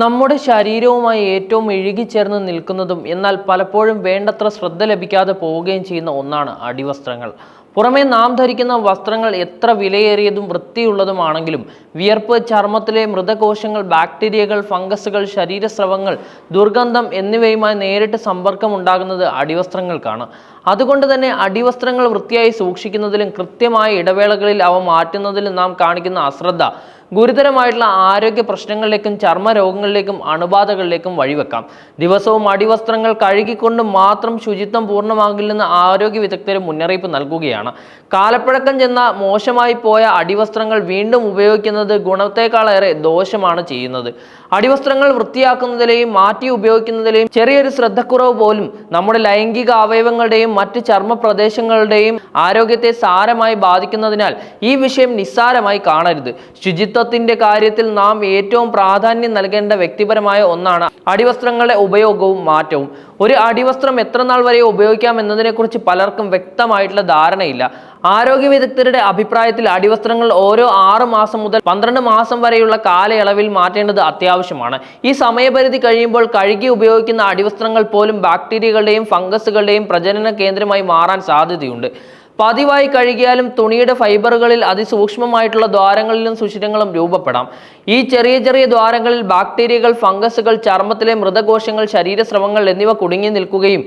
നമ്മുടെ ശരീരവുമായി ഏറ്റവും ഇഴുകിച്ചേർന്ന് നിൽക്കുന്നതും എന്നാൽ പലപ്പോഴും വേണ്ടത്ര ശ്രദ്ധ ലഭിക്കാതെ പോവുകയും ചെയ്യുന്ന ഒന്നാണ് അടിവസ്ത്രങ്ങൾ. പുറമേ നാം ധരിക്കുന്ന വസ്ത്രങ്ങൾ എത്ര വിലയേറിയതും വൃത്തിയുള്ളതുമാണെങ്കിലും വിയർപ്പ് ചർമ്മത്തിലെ മൃതകോശങ്ങൾ ബാക്ടീരിയകൾ ഫംഗസുകൾ ശരീരസ്രവങ്ങൾ ദുർഗന്ധം എന്നിവയുമായി നേരിട്ട് സമ്പർക്കം ഉണ്ടാകുന്നത് അടിവസ്ത്രങ്ങൾക്കാണ്. അതുകൊണ്ട് തന്നെ അടിവസ്ത്രങ്ങൾ വൃത്തിയായി സൂക്ഷിക്കുന്നതിലും കൃത്യമായ ഇടവേളകളിൽ അവ മാറ്റുന്നതിലും നാം കാണിക്കുന്ന അശ്രദ്ധ ഗുരുതരമായിട്ടുള്ള ആരോഗ്യ പ്രശ്നങ്ങളിലേക്കും ചർമ്മ രോഗങ്ങളിലേക്കും അണുബാധകളിലേക്കും വഴിവെക്കാം. ദിവസവും അടിവസ്ത്രങ്ങൾ കഴുകിക്കൊണ്ട് മാത്രം ശുചിത്വം പൂർണമാകില്ലെന്ന് ആരോഗ്യ വിദഗ്ധരും മുന്നറിയിപ്പ് നൽകുകയാണ്. കാലപ്പഴക്കം ചെന്ന മോശമായി പോയ അടിവസ്ത്രങ്ങൾ വീണ്ടും ഉപയോഗിക്കുന്നത് ഗുണത്തേക്കാളേറെ ദോഷമാണ് ചെയ്യുന്നത്. അടിവസ്ത്രങ്ങൾ വൃത്തിയാക്കുന്നതിലെയും മാറ്റി ഉപയോഗിക്കുന്നതിലെയും ചെറിയൊരു ശ്രദ്ധക്കുറവ് പോലും നമ്മുടെ ലൈംഗിക അവയവങ്ങളുടെയും മറ്റ് ചർമ്മ പ്രദേശങ്ങളുടെയും ആരോഗ്യത്തെ സാരമായി ബാധിക്കുന്നതിനാൽ ഈ വിഷയം നിസ്സാരമായി കാണരുത്. ശുചിത്വത്തിന്റെ കാര്യത്തിൽ നാം ഏറ്റവും പ്രാധാന്യം നൽകേണ്ട വ്യക്തിപരമായ ഒന്നാണ് അടിവസ്ത്രങ്ങളുടെ ഉപയോഗവും മാറ്റവും. ഒരു അടിവസ്ത്രം എത്ര നാൾ വരെ ഉപയോഗിക്കാം എന്നതിനെക്കുറിച്ച് പലർക്കും വ്യക്തമായിട്ടുള്ള ധാരണയില്ല. ആരോഗ്യ വിദഗ്ധരുടെ അഭിപ്രായത്തിൽ അടിവസ്ത്രങ്ങൾ ഓരോ ആറ് മാസം മുതൽ പന്ത്രണ്ട് മാസം വരെയുള്ള കാലയളവിൽ മാറ്റേണ്ടത് അത്യാവശ്യമാണ്. ഈ സമയപരിധി കഴിയുമ്പോൾ കഴുകി ഉപയോഗിക്കുന്ന അടിവസ്ത്രങ്ങൾ പോലും ബാക്ടീരിയകളുടെയും ഫംഗസുകളുടെയും പ്രജനന കേന്ദ്രമായി മാറാൻ സാധ്യതയുണ്ട്. പതിവായി കഴുകിയാലും തുണിയുടെ ഫൈബറുകളിൽ അതിസൂക്ഷ്മമായിട്ടുള്ള ദ്വാരങ്ങളിലും സുഷിരങ്ങളും രൂപപ്പെടാം. ഈ ചെറിയ ചെറിയ ദ്വാരങ്ങളിൽ ബാക്ടീരിയകൾ ഫംഗസുകൾ ചർമ്മത്തിലെ മൃതകോശങ്ങൾ ശരീരസ്രവങ്ങൾ എന്നിവ കുടുങ്ങി നിൽക്കുകയും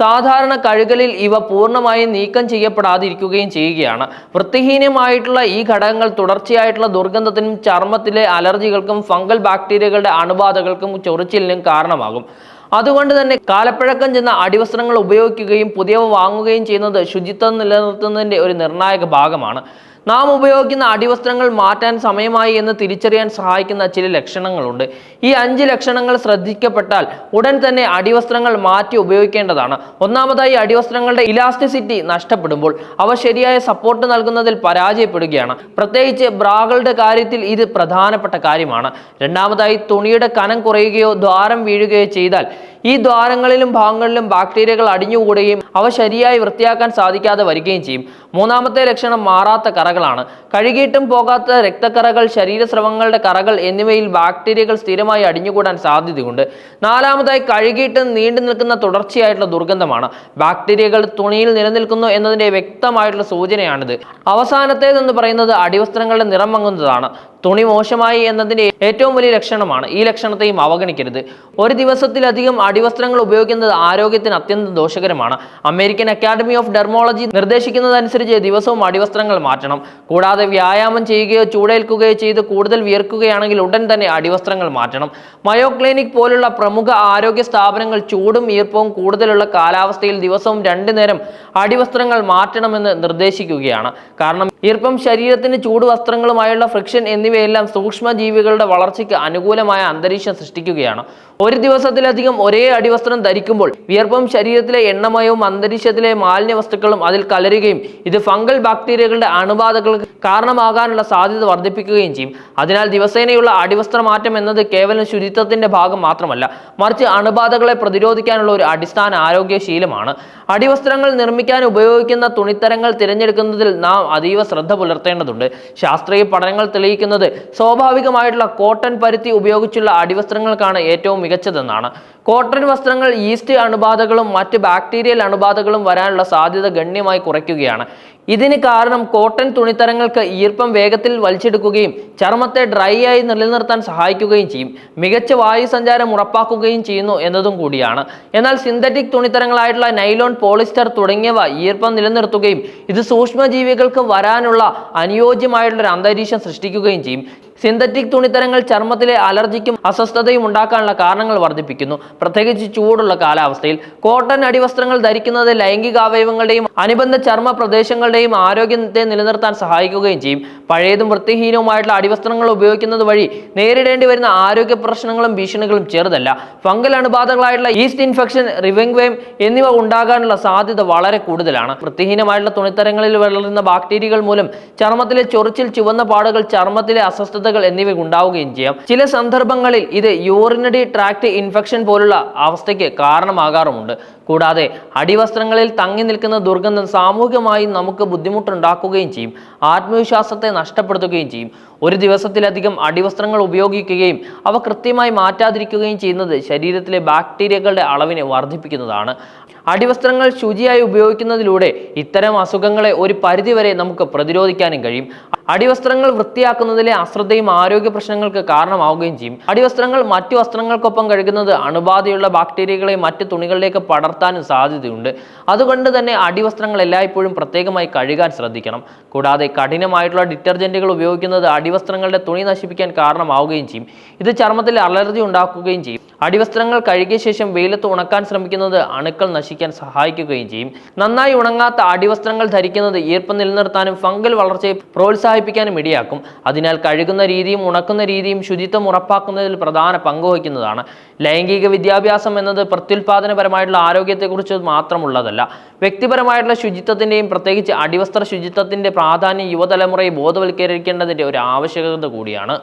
സാധാരണ കഴുകലിൽ ഇവ പൂർണമായും നീക്കം ചെയ്യപ്പെടാതിരിക്കുകയും ചെയ്യുകയാണ്. വൃത്തിഹീനമായിട്ടുള്ള ഈ ഘടകങ്ങൾ തുടർച്ചയായിട്ടുള്ള ദുർഗന്ധത്തിനും ചർമ്മത്തിലെ അലർജികൾക്കും ഫംഗൽ ബാക്ടീരിയകളുടെ അണുബാധകൾക്കും ചൊറിച്ചിലിനും കാരണമാകും. അതുകൊണ്ട് തന്നെ കാലപ്പഴക്കം ചെന്ന അടിവസ്ത്രങ്ങൾ ഉപയോഗിക്കുകയും പുതിയവ വാങ്ങുകയും ചെയ്യുന്നത് ശുചിത്വം നിലനിർത്തുന്നതിന്റെ ഒരു നിർണായക ഭാഗമാണ്. നാം ഉപയോഗിക്കുന്ന അടിവസ്ത്രങ്ങൾ മാറ്റാൻ സമയമായി എന്ന് തിരിച്ചറിയാൻ സഹായിക്കുന്ന ചില ലക്ഷണങ്ങളുണ്ട്. ഈ അഞ്ച് ലക്ഷണങ്ങൾ ശ്രദ്ധിക്കപ്പെട്ടാൽ ഉടൻ തന്നെ അടിവസ്ത്രങ്ങൾ മാറ്റി ഉപയോഗിക്കേണ്ടതാണ്. ഒന്നാമതായി അടിവസ്ത്രങ്ങളുടെ ഇലാസ്റ്റിസിറ്റി നഷ്ടപ്പെടുമ്പോൾ അവ ശരിയായ സപ്പോർട്ട് നൽകുന്നതിൽ പരാജയപ്പെടുകയാണ്. പ്രത്യേകിച്ച് ബ്രാകളുടെ കാര്യത്തിൽ ഇത് പ്രധാനപ്പെട്ട കാര്യമാണ്. രണ്ടാമതായി തുണിയുടെ കനം കുറയുകയോ ദ്വാരം വീഴുകയോ ചെയ്താൽ ഈ ദ്വാരങ്ങളിലും ഭാഗങ്ങളിലും ബാക്ടീരിയകൾ അടിഞ്ഞുകൂടുകയും അവ ശരിയായി വൃത്തിയാക്കാൻ സാധിക്കാതെ വരികയും ചെയ്യും. മൂന്നാമത്തെ ലക്ഷണം മാറാത്ത കറകളാണ്. കഴുകിയിട്ടും പോകാത്ത രക്തക്കറകൾ ശരീരസ്രവങ്ങളുടെ കറകൾ എന്നിവയിൽ ബാക്ടീരിയകൾ സ്ഥിരമായി അടിഞ്ഞുകൂടാൻ സാധ്യതയുണ്ട്. നാലാമതായി കഴുകിയിട്ട് നീണ്ടു നിൽക്കുന്ന തുടർച്ചയായിട്ടുള്ള ദുർഗന്ധമാണ്. ബാക്ടീരിയകൾ തുണിയിൽ നിലനിൽക്കുന്നു എന്നതിന്റെ വ്യക്തമായിട്ടുള്ള സൂചനയാണിത്. അവസാനത്തേതെന്ന് പറയുന്നത് അടിവസ്ത്രങ്ങളുടെ നിറം മങ്ങുന്നതാണ്. തുണി മോശമായി എന്നതിന്റെ ഏറ്റവും വലിയ ലക്ഷണമാണ് ഈ ലക്ഷണത്തെയും അവഗണിക്കരുത്. ഒരു ദിവസത്തിലധികം അടിവസ്ത്രങ്ങൾ ഉപയോഗിക്കുന്നത് ആരോഗ്യത്തിന് അത്യന്തം ദോഷകരമാണ്. അമേരിക്കൻ അക്കാദമി ഓഫ് ഡെർമോളജി നിർദ്ദേശിക്കുന്നതനുസരിച്ച് ദിവസവും അടിവസ്ത്രങ്ങൾ മാറ്റണം. കൂടാതെ വ്യായാമം ചെയ്യുകയോ ചൂടേൽക്കുകയോ ചെയ്ത് കൂടുതൽ വിയർക്കുകയാണെങ്കിൽ ഉടൻ തന്നെ അടിവസ്ത്രങ്ങൾ മാറ്റണം. മയോ ക്ലിനിക് പോലുള്ള പ്രമുഖ ആരോഗ്യ സ്ഥാപനങ്ങൾ ചൂടും ഈർപ്പവും കൂടുതലുള്ള കാലാവസ്ഥയിൽ ദിവസവും രണ്ടു നേരം അടിവസ്ത്രങ്ങൾ മാറ്റണമെന്ന് നിർദ്ദേശിക്കുകയാണ്. കാരണം ഈർപ്പം ശരീരത്തിന് ചൂട് വസ്ത്രങ്ങളുമായുള്ള ഫ്രിക്ഷൻ എന്നിവയെല്ലാം സൂക്ഷ്മജീവികളുടെ വളർച്ചയ്ക്ക് അനുകൂലമായ അന്തരീക്ഷം സൃഷ്ടിക്കുകയാണ്. ഒരു ദിവസത്തിലധികം ഒരേ അടിവസ്ത്രം ധരിക്കുമ്പോൾ വിയർപ്പും ശരീരത്തിലെ എണ്ണമയവും അന്തരീക്ഷത്തിലെ മാലിന്യ വസ്തുക്കളും അതിൽ കലരുകയും ഇത് ഫംഗൽ ബാക്ടീരിയകളുടെ അണുബാധകൾക്ക് കാരണമാകാനുള്ള സാധ്യത വർദ്ധിപ്പിക്കുകയും ചെയ്യും. അതിനാൽ ദിവസേനയുള്ള അടിവസ്ത്ര മാറ്റം എന്നത് കേവലം ശുചിത്വത്തിന്റെ ഭാഗം മാത്രമല്ല മറിച്ച് അണുബാധകളെ പ്രതിരോധിക്കാനുള്ള ഒരു അടിസ്ഥാന ആരോഗ്യശീലമാണ്. അടിവസ്ത്രങ്ങൾ നിർമ്മിക്കാൻ ഉപയോഗിക്കുന്ന തുണിത്തരങ്ങൾ തിരഞ്ഞെടുക്കുന്നതിൽ നാം അതീവ ശ്രദ്ധ പുലർത്തേണ്ടതുണ്ട്. ശാസ്ത്രീയ പഠനങ്ങൾ തെളിയിക്കുന്നത് സ്വാഭാവികമായിട്ടുള്ള കോട്ടൺ പരുത്തി ഉപയോഗിച്ചുള്ള അടിവസ്ത്രങ്ങൾക്കാണ് ഏറ്റവും മികച്ചതെന്നാണ്. കോട്ടൺ വസ്ത്രങ്ങൾ ഈസ്റ്റ് അണുബാധകളും മറ്റ് ബാക്ടീരിയൽ അണുബാധകളും വരാനുള്ള സാധ്യത ഗണ്യമായി കുറയ്ക്കുകയാണ്. ഇതിന് കാരണം കോട്ടൺ തുണിത്തരങ്ങൾക്ക് ഈർപ്പം വേഗത്തിൽ വലിച്ചെടുക്കുകയും ചർമ്മത്തെ ഡ്രൈ ആയി നിലനിർത്താൻ സഹായിക്കുകയും ചെയ്യും. മികച്ച വായു സഞ്ചാരം ഉറപ്പാക്കുകയും ചെയ്യുന്നു എന്നതും കൂടിയാണ്. എന്നാൽ സിന്തറ്റിക് തുണിത്തരങ്ങളായിട്ടുള്ള നൈലോൺ പോളിസ്റ്റർ തുടങ്ങിയവ ഈർപ്പം നിലനിർത്തുകയും ഇത് സൂക്ഷ്മജീവികൾക്ക് വരാനുള്ള അനുയോജ്യമായിട്ടുള്ള ഒരു അന്തരീക്ഷം സൃഷ്ടിക്കുകയും ചെയ്യും. സിന്തറ്റിക് തുണിത്തരങ്ങൾ ചർമ്മത്തിലെ അലർജിക്കും അസ്വസ്ഥതയും ഉണ്ടാക്കാനുള്ള കാരണങ്ങൾ വർദ്ധിപ്പിക്കുന്നു. പ്രത്യേകിച്ച് ചൂടുള്ള കാലാവസ്ഥയിൽ കോട്ടൺ അടിവസ്ത്രങ്ങൾ ധരിക്കുന്നത് ലൈംഗിക അവയവങ്ങളുടെയും അനുബന്ധ ചർമ്മ പ്രദേശങ്ങളുടെയും ആരോഗ്യത്തെ നിലനിർത്താൻ സഹായിക്കുകയും ചെയ്യും. പഴയതും വൃത്തിഹീനവുമായിട്ടുള്ള അടിവസ്ത്രങ്ങൾ ഉപയോഗിക്കുന്നത് വഴി നേരിടേണ്ടി വരുന്ന ആരോഗ്യ പ്രശ്നങ്ങളും ഭീഷണികളും ചെറുതല്ല. ഫംഗൽ അണുബാധകളായിട്ടുള്ള ഈസ്റ്റ് ഇൻഫെക്ഷൻ റിവെങ്വേം എന്നിവ ഉണ്ടാകാനുള്ള സാധ്യത വളരെ കൂടുതലാണ്. വൃത്തിഹീനമായിട്ടുള്ള തുണിത്തരങ്ങളിൽ വളരുന്ന ബാക്ടീരിയകൾ മൂലം ചർമ്മത്തിലെ ചൊറിച്ചിൽ ചുവന്ന പാടുകൾ ചർമ്മത്തിലെ അസ്വസ്ഥതകൾ എന്നിവ ഉണ്ടാവുകയും ചെയ്യാം. ചില സന്ദർഭങ്ങളിൽ ഇത് യൂറിനറി ട്രാക്ട് ഇൻഫെക്ഷൻ പോലുള്ള അവസ്ഥയ്ക്ക് കാരണമാകാറുമുണ്ട്. കൂടാതെ അടിവസ്ത്രങ്ങളിൽ തങ്ങി നിൽക്കുന്ന ദുർഗന്ധം സാമൂഹികമായി നമുക്ക് ബുദ്ധിമുട്ടുണ്ടാക്കുകയും ചെയ്യും. ആത്മവിശ്വാസത്തെ നഷ്ടപ്പെടുത്തുകയും ചെയ്യും. ഒരു ദിവസത്തിലധികം അടിവസ്ത്രങ്ങൾ ഉപയോഗിക്കുകയും അവ കൃത്യമായി മാറ്റാതിരിക്കുകയും ചെയ്യുന്നത് ശരീരത്തിലെ ബാക്ടീരിയകളുടെ അളവിനെ വർദ്ധിപ്പിക്കുന്നതാണ്. അടിവസ്ത്രങ്ങൾ ശുചിയായി ഉപയോഗിക്കുന്നതിലൂടെ ഇത്തരം അസുഖങ്ങളെ ഒരു പരിധിവരെ നമുക്ക് പ്രതിരോധിക്കാനും കഴിയും. അടിവസ്ത്രങ്ങൾ വൃത്തിയാക്കുന്നതിലെ അശ്രദ്ധയും ആരോഗ്യ പ്രശ്നങ്ങൾക്ക് കാരണമാവുകയും ചെയ്യും. അടിവസ്ത്രങ്ങൾ മറ്റു വസ്ത്രങ്ങൾക്കൊപ്പം കഴുകുന്നത് അണുബാധയുള്ള ബാക്ടീരിയകളെ മറ്റു തുണികളിലേക്ക് പടർത്താനും സാധ്യതയുണ്ട്. അതുകൊണ്ട് തന്നെ അടിവസ്ത്രങ്ങൾ എല്ലായ്പ്പോഴും പ്രത്യേകമായി കഴുകാൻ ശ്രദ്ധിക്കണം. കൂടാതെ കഠിനമായിട്ടുള്ള ഡിറ്റർജന്റുകൾ ഉപയോഗിക്കുന്നത് അടിവസ്ത്രങ്ങളുടെ തുണി നശിപ്പിക്കാൻ കാരണമാവുകയും ചെയ്യും. ഇത് ചർമ്മത്തിൽ അലർജി ഉണ്ടാക്കുകയും ചെയ്യും. അടിവസ്ത്രങ്ങൾ കഴുകിയ ശേഷം വെയിലത്ത് ഉണക്കാൻ ശ്രമിക്കുന്നത് അണുക്കൾ നശിക്കാൻ സഹായിക്കുകയും ചെയ്യും. നന്നായി ഉണങ്ങാത്ത അടിവസ്ത്രങ്ങൾ ധരിക്കുന്നത് ഈർപ്പം നിലനിർത്താനും ഫംഗൽ വളർച്ചയെ പ്രോത്സാഹിപ്പിക്കാനും ഇടയാക്കും. അതിനാൽ കഴുകുന്ന രീതിയും ഉണക്കുന്ന രീതിയും ശുചിത്വം ഉറപ്പാക്കുന്നതിൽ പ്രധാന പങ്ക് വഹിക്കുന്നതാണ്. ലൈംഗിക വിദ്യാഭ്യാസം എന്നത് പ്രത്യുൽപാദനപരമായിട്ടുള്ള ആരോഗ്യത്തെക്കുറിച്ച് മാത്രമുള്ളതല്ല. വ്യക്തിപരമായിട്ടുള്ള ശുചിത്വത്തിന്റെയും പ്രത്യേകിച്ച് അടിവസ്ത്ര ശുചിത്വത്തിന്റെ പ്രാധാന്യം യുവതലമുറയെ ബോധവൽക്കരിക്കേണ്ടതിന്റെ ഒരു ആവശ്യകത കൂടിയാണ്.